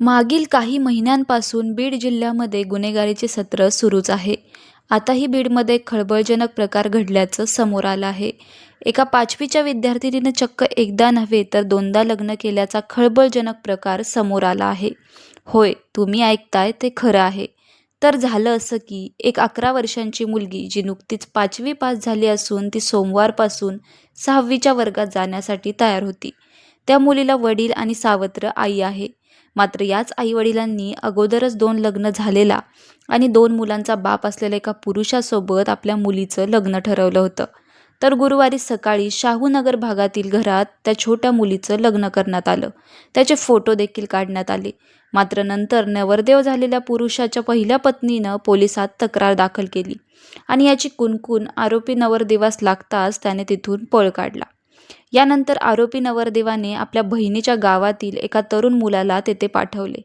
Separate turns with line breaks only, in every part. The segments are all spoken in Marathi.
मागील काही महिन्यांपासून बीड जिल्ह्यामध्ये गुन्हेगारीचे सत्र सुरूच आहे. आताही बीडमध्ये एक खळबळजनक प्रकार घडल्याचं समोर आलं आहे. एका पाचवीच्या विद्यार्थिनीनं चक्क एकदा नव्हे तर दोनदा लग्न केल्याचा खळबळजनक प्रकार समोर आला आहे. होय तुम्ही ऐकताय ते खरं आहे. तर झालं असं की एक अकरा वर्षांची मुलगी जी नुकतीच पाचवी पास झाली असून ती सोमवारपासून सहावीच्या वर्गात जाण्यासाठी तयार होती. त्या मुलीला वडील आणि सावत्र आई आहे. मात्र याच आईवडिलांनी अगोदरच दोन लग्न झालेला आणि दोन मुलांचा बाप असलेल्या एका पुरुषासोबत आपल्या मुलीचं लग्न ठरवलं होतं. तर गुरुवारी सकाळी शाहूनगर भागातील घरात त्या छोट्या मुलीचं लग्न करण्यात आलं. त्याचे फोटो देखील काढण्यात आले. मात्र नंतर नवरदेव झालेल्या पुरुषाच्या पहिल्या पत्नीनं पोलिसात तक्रार दाखल केली आणि याची कुणकुण आरोपी नवरदेवास लागताच त्याने तिथून पळ काढला. यानंतर आरोपी नवरदेवाने आपल्या बहिणीच्या गावातील एका तरुण मुलाला तेथे पाठवले.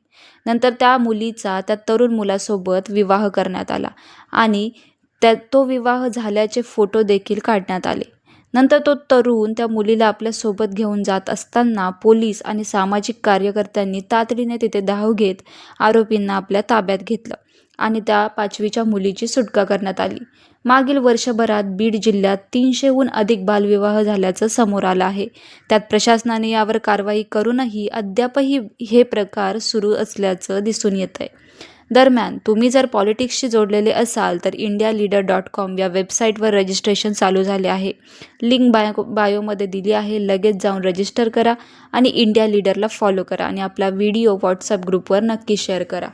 नंतर त्या मुलीचा त्या तरुण मुलासोबत विवाह करण्यात आला आणि त्या तो विवाह झाल्याचे फोटो देखील काढण्यात आले. नंतर तो तरुण त्या मुलीला आपल्यासोबत घेऊन जात असताना पोलीस आणि सामाजिक कार्यकर्त्यांनी तातडीने तिथे धाव घेत आरोपींना आपल्या ताब्यात घेतलं आणि त्या पाचवीच्या मुलीची सुटका करण्यात आली. मागील वर्षभरात बीड जिल्ह्यात तीनशेहून अधिक बालविवाह झाल्याचं समोर आलं आहे. त्यात प्रशासनाने यावर कारवाई करूनही अद्यापही हे प्रकार सुरू असल्याचं दिसून येत आहे दरम्यान तुम्ही जर पॉलिटिक्सशी जोडलेले असाल तर इंडिया लीडर डॉट कॉम या वेबसाईटवर रजिस्ट्रेशन चालू झाले आहे. लिंक बायो बायोमध्ये दिली आहे. लगेच जाऊन रजिस्टर करा आणि इंडिया लीडरला फॉलो करा आणि आपला व्हिडिओ व्हॉट्सअप ग्रुपवर नक्की शेअर करा.